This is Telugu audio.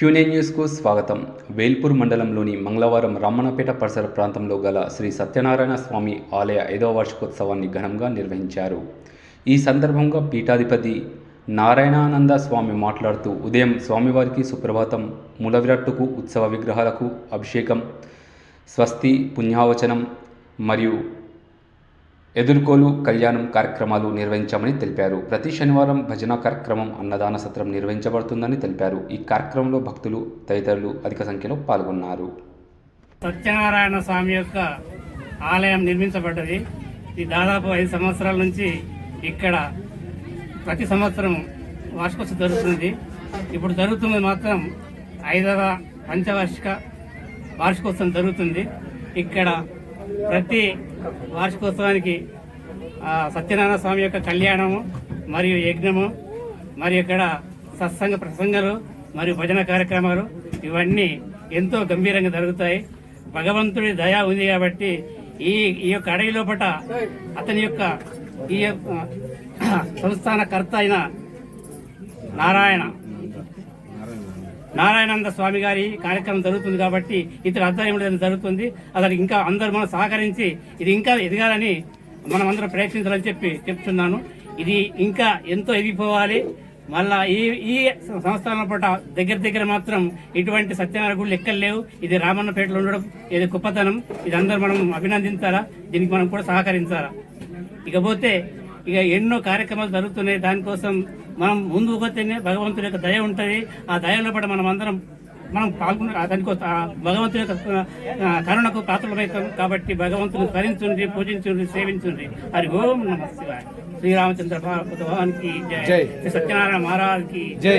క్యూనే న్యూస్కు స్వాగతం. వేల్పూర్ మండలంలోని మంగళవారం రమ్మణపేట పరిసర ప్రాంతంలో గల శ్రీ సత్యనారాయణ స్వామి ఆలయ ఐదవ వార్షికోత్సవాన్ని ఘనంగా నిర్వహించారు. ఈ సందర్భంగా పీఠాధిపతి నారాయణానంద స్వామి మాట్లాడుతూ ఉదయం స్వామివారికి సుప్రభాతం మూలవిరట్టుకు ఉత్సవ విగ్రహాలకు అభిషేకం స్వస్తి పుణ్యావచనం మరియు ఎదుర్కోలు కళ్యాణం కార్యక్రమాలు నిర్వహించామని తెలిపారు. ప్రతి శనివారం భజన కార్యక్రమం అన్నదాన సత్రం నిర్వహించబడుతుందని తెలిపారు. ఈ కార్యక్రమంలో భక్తులు తదితరులు అధిక సంఖ్యలో పాల్గొన్నారు. సత్యనారాయణ స్వామి యొక్క ఆలయం నిర్మించబడ్డది. ఇది దాదాపు ఐదు సంవత్సరాల నుంచి ఇక్కడ ప్రతి సంవత్సరం వార్షికోత్సవం జరుగుతుంది. ఇప్పుడు జరుగుతున్నది మాత్రం ఐదవ పంచవార్షిక వార్షికోత్సవం జరుగుతుంది. ఇక్కడ ప్రతి వార్షికోత్సవానికి సత్యనారాయణ స్వామి యొక్క కళ్యాణము మరియు యజ్ఞము మరియు ఇక్కడ సత్సంగ ప్రసంగాలు మరియు భజన కార్యక్రమాలు ఇవన్నీ ఎంతో గంభీరంగా జరుగుతాయి. భగవంతుడి దయా ఉంది కాబట్టి ఈ ఈ యొక్క అడవి లోపల అతని యొక్క ఈ యొక్క సంస్థాన కర్త అయిన నారాయణ నారాయణానంద స్వామి గారి కార్యక్రమం జరుగుతుంది కాబట్టి ఇతర ఆధ్వర్యంలో జరుగుతుంది అతనికి ఇంకా అందరూ మనం సహకరించి ఇది ఇంకా ఎదగాలని మనం అందరం ప్రయత్నించాలని చెప్పి చెప్తున్నాను. ఇది ఇంకా ఎంతో ఎదిగిపోవాలి. మళ్ళా ఈ ఈ సంస్థల పూట దగ్గర దగ్గర మాత్రం ఇటువంటి సత్యనారాయణ గుళ్ళు లెక్కలు లేవు. ఇది రామన్నపేటలో ఉండడం ఇది గొప్పతనం. ఇది అందరూ మనం అభినందించాలా? దీనికి మనం కూడా సహకరించాలా? ఇకపోతే ఇక ఎన్నో కార్యక్రమాలు జరుగుతున్నాయి. దానికోసం మనం ముందు పోతేనే భగవంతుడి యొక్క దయ ఉంటుంది. ఆ దయలో పడ మనం అందరం మనం పాల్గొన్న దానికోసం భగవంతుని యొక్క కరుణకు పాత్రమవుతాం కాబట్టి భగవంతుని స్మరించుండి పూజించుండి సేవించుండి హరి ఓం నమ శ్రీరామచంద్ర భగవానికి జై. శ్రీ సత్యనారాయణ మహారాజ్కి జై.